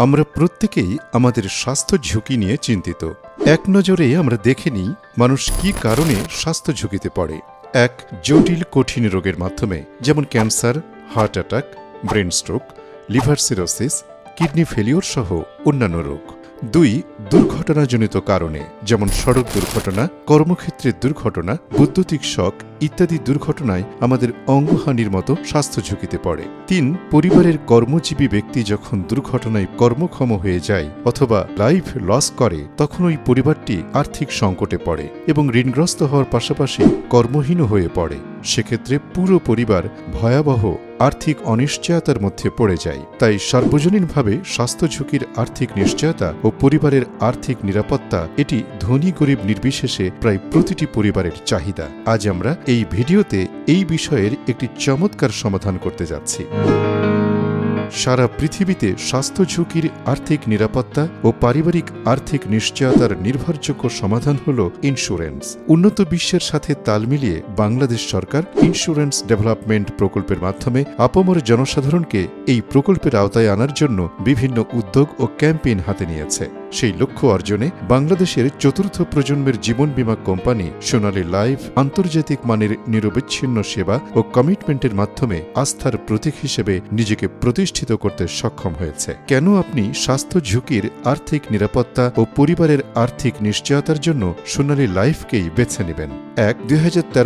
আমরা প্রত্যেকেই আমাদের স্বাস্থ্য ঝুঁকি নিয়ে চিন্তিত। এক নজরে আমরা দেখে নিই মানুষ কি কারণে স্বাস্থ্য ঝুঁকিতে পড়ে। এক, জটিল, কঠিন রোগের মাধ্যমে, যেমন cancer, heart attack, brain stroke, liver cirrhosis, kidney failure সহ অন্যান্য রোগ। দুই দুর্ঘটনাজনিত কারণে, যেমন সড়ক দুর্ঘটনা কর্মক্ষেত্রের দুর্ঘটনা, বৈদ্যুতিক শক ইত্যাদি দুর্ঘটনায় আমাদের অঙ্গহানির মতো স্বাস্থ্য ঝুঁকিতে পড়ে। তিন, পরিবারের কর্মজীবী ব্যক্তি যখন দুর্ঘটনায় কর্মক্ষম হয়ে যায় অথবা লাইফ লস করে, তখন ওই পরিবারটি আর্থিক সংকটে পড়ে এবং ঋণগ্রস্ত হওয়ার পাশাপাশি কর্মহীন হয়ে পড়ে। সেক্ষেত্রে পুরো পরিবার ভয়াবহ আর্থিক অনিশ্চয়তার মধ্যে পড়ে যায়। তাই সার্বজনীনভাবে স্বাস্থ্য ঝুঁকির আর্থিক নিশ্চয়তা ও পরিবারের আর্থিক নিরাপত্তা এটি ধনী গরিব নির্বিশেষে প্রায় প্রতিটি পরিবারের চাহিদা। আজ আমরা এই ভিডিওতে এই বিষয়ের একটি চমৎকার সমাধান করতে যাচ্ছি। সারা পৃথিবীতে স্বাস্থ্য ঝুঁকির আর্থিক নিরাপত্তা ও পারিবারিক আর্থিক নিশ্চয়তার নির্ভরযোগ্য সমাধান হল ইন্স্যুরেন্স উন্নত বিশ্বের সাথে তাল মিলিয়ে বাংলাদেশ সরকার ইন্স্যুরেন্স ডেভেলপমেন্ট প্রকল্পের মাধ্যমে আপমর জনসাধারণকে এই প্রকল্পের আওতায় আনার জন্য বিভিন্ন উদ্যোগ ও ক্যাম্পেইন হাতে নিয়েছে। সেই লক্ষ্য অর্জনে বাংলাদেশের চতুর্থ প্রজন্মের জীবন বীমা কোম্পানি সোনালী লাইফ আন্তর্জাতিক মানের নিরবিচ্ছিন্ন সেবা ও কমিটমেন্টের মাধ্যমে আস্থার প্রতীক হিসেবে নিজেকে প্রতিষ্ঠিত করতে সক্ষম হয়েছে। কেন আপনি স্বাস্থ্য ঝুঁকির আর্থিক নিরাপত্তা ও পরিবারের আর্থিক নিশ্চয়তার জন্য সোনালী লাইফকেই বেছে নেবেন? এক, দুই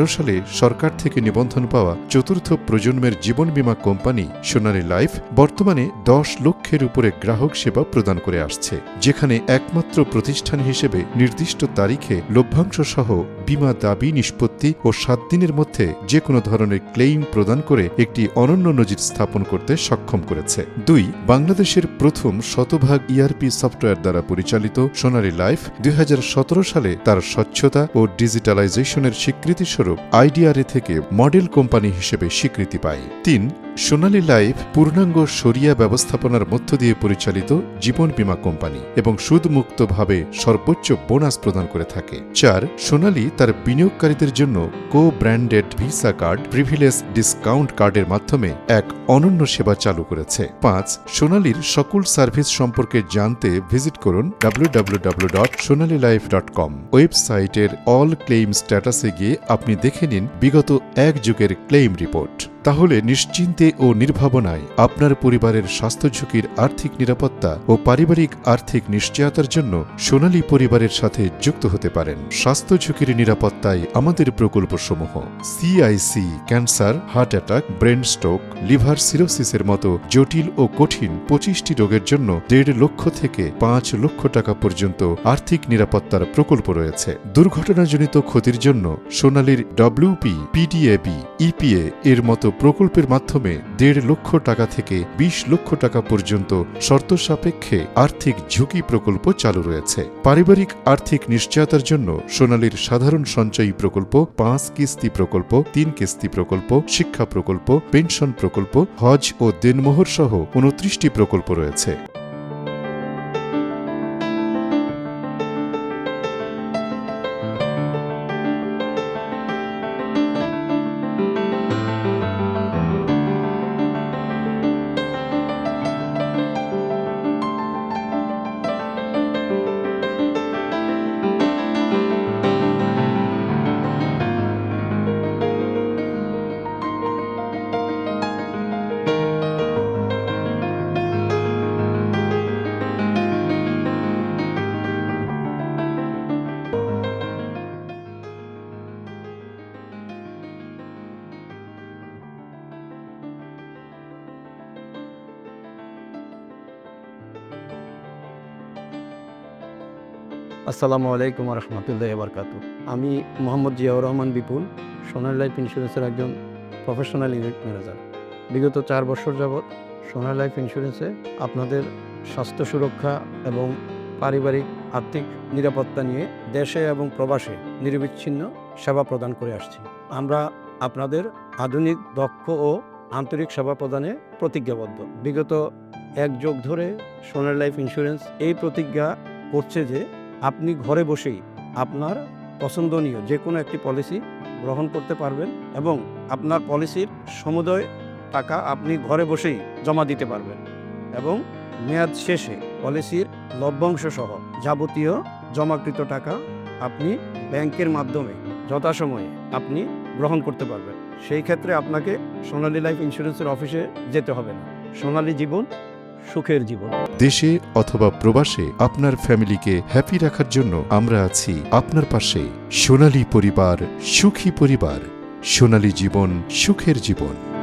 সালে সরকার থেকে নিবন্ধন পাওয়া চতুর্থ প্রজন্মের জীবন বীমা কোম্পানি সোনালী লাইফ বর্তমানে দশ লক্ষের উপরে গ্রাহক সেবা প্রদান করে আসছে, যেখানে একমাত্র প্রতিষ্ঠান হিসেবে নির্দিষ্ট তারিখে লভ্যাংশ সহ বীমা দাবি, নিষ্পত্তি ও সাত দিনের মধ্যে যে কোনো ধরনের ক্লেইম প্রদান করে একটি অনন্য নজির স্থাপন করতে সক্ষম করেছে। দুই, বাংলাদেশের প্রথম শতভাগ ইআরপি সফটওয়্যার দ্বারা পরিচালিত সোনালী লাইফ দুই হাজার সতেরো সালে তার স্বচ্ছতা ও ডিজিটালাইজেশনের স্বীকৃতিস্বরূপ আইডিআরএ থেকে মডেল কোম্পানি হিসেবে স্বীকৃতি পায়। তিন, সোনালী লাইফ পূর্ণাঙ্গ সরিয়া ব্যবস্থাপনার মধ্য দিয়ে পরিচালিত জীবন বীমা কোম্পানি এবং সুদমুক্তভাবে সর্বোচ্চ বোনাস প্রদান করে থাকে। চার, সোনালী তার বিনিয়োগকারীদের জন্য co branded Visa card privilege discount কার্ডের মাধ্যমে এক অনন্য সেবা চালু করেছে। পাঁচ, সোনালির সকল সার্ভিস সম্পর্কে জানতে ভিজিট করুন www.sonalilife.com ওয়েবসাইটের অল ক্লেইম স্ট্যাটাসে গিয়ে আপনি দেখে নিন বিগত এক যুগের ক্লেইম রিপোর্ট তাহলে নিশ্চিন্তে ও নির্ভাবনায় আপনার পরিবারের স্বাস্থ্য ঝুঁকির আর্থিক নিরাপত্তা ও পারিবারিক আর্থিক নিশ্চয়তার জন্য সোনালী পরিবারের সাথে যুক্ত হতে পারেন। স্বাস্থ্য ঝুঁকির নিরাপত্তায় আমাদের প্রকল্প প্রকল্পসমূহ CIC cancer, heart attack, brain stroke, liver সিরোসিসের মতো জটিল ও কঠিন পঁচিশটি রোগের জন্য দেড় লক্ষ থেকে পাঁচ লক্ষ টাকা পর্যন্ত আর্থিক নিরাপত্তার প্রকল্প রয়েছে। দুর্ঘটনাজনিত ক্ষতির জন্য সোনালীর ডব্লিউপি পিডিএবি ইপিএ এর মতো প্রকল্পের মাধ্যমে দেড় লক্ষ টাকা থেকে ২০ লক্ষ টাকা পর্যন্ত শর্ত সাপেক্ষে আর্থিক ঝুঁকি প্রকল্প চালু রয়েছে। পারিবারিক আর্থিক নিশ্চয়তার জন্য সোনালীর সাধারণ সঞ্চয়ী প্রকল্প, পাঁচ কিস্তি প্রকল্প, তিন কিস্তি প্রকল্প, শিক্ষা প্রকল্প, পেনশন প্রকল্প, হজ ও দেনমোহর সহ উনত্রিশটি প্রকল্প রয়েছে। আসসালামু আলাইকুম রহমতুল্লাহ বরকাত আমি মোহাম্মদ জিয়াউর রহমান বিপুল, সোনার লাইফ ইন্স্যুরেন্সের একজন প্রফেশনাল ইউনিট ম্যানেজার। বিগত চার বছর যাবৎ সোনার লাইফ ইন্স্যুরেন্সে আপনাদের স্বাস্থ্য সুরক্ষা এবং পারিবারিক আর্থিক নিরাপত্তা নিয়ে দেশে এবং প্রবাসে নিরবিচ্ছিন্ন সেবা প্রদান করে আসছি। আমরা আপনাদের আধুনিক, দক্ষ ও আন্তরিক সেবা প্রদানে প্রতিজ্ঞাবদ্ধ। বিগত এক যুগ ধরে সোনার লাইফ ইন্স্যুরেন্স এই প্রতিজ্ঞা করছে যে আপনি ঘরে বসেই আপনার পছন্দনীয় যে কোনো একটি পলিসি গ্রহণ করতে পারবেন এবং আপনার পলিসির সমুদয় টাকা আপনি ঘরে বসেই জমা দিতে পারবেন এবং মেয়াদ শেষে পলিসির লভ্যাংশ সহ যাবতীয় জমাকৃত টাকা আপনি ব্যাংকের মাধ্যমে যথাসময়ে আপনি গ্রহণ করতে পারবেন। সেই ক্ষেত্রে আপনাকে সোনালী লাইফ ইন্স্যুরেন্সের অফিসে যেতে হবে না। সোনালী জীবন সুখের জীবন। দেশে অথবা প্রবাসে আপনার ফ্যামিলিকে হ্যাপি রাখার জন্য আমরা আছি আপনার পাশে সোনালী পরিবার, সুখী পরিবার। সোনালী জীবন, সুখের জীবন।